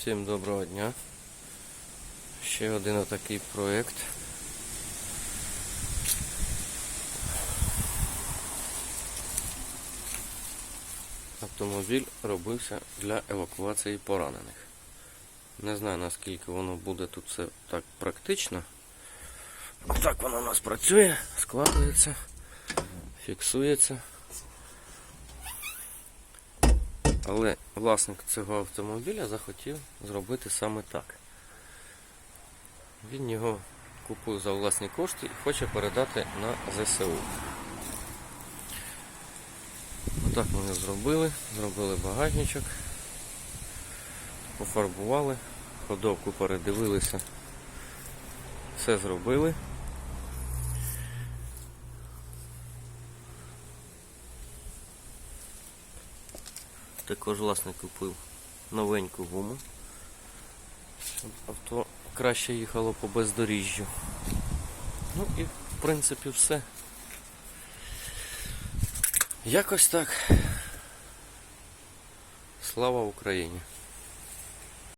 Всім доброго дня. Ще один отакий проєкт. Автомобіль робився для евакуації поранених. Не знаю наскільки воно буде тут все так практично. Так воно у нас працює, складується, фіксується. Але власник цього автомобіля захотів зробити саме так. Він його купив за власні кошти і хоче передати на ЗСУ. Отак вони зробили, зробили багажничок, пофарбували, ходовку передивилися, все зробили. Також власник купив новеньку гуму, авто краще їхало по бездоріжжю. Ну і в принципі все. Якось так. Слава Україні!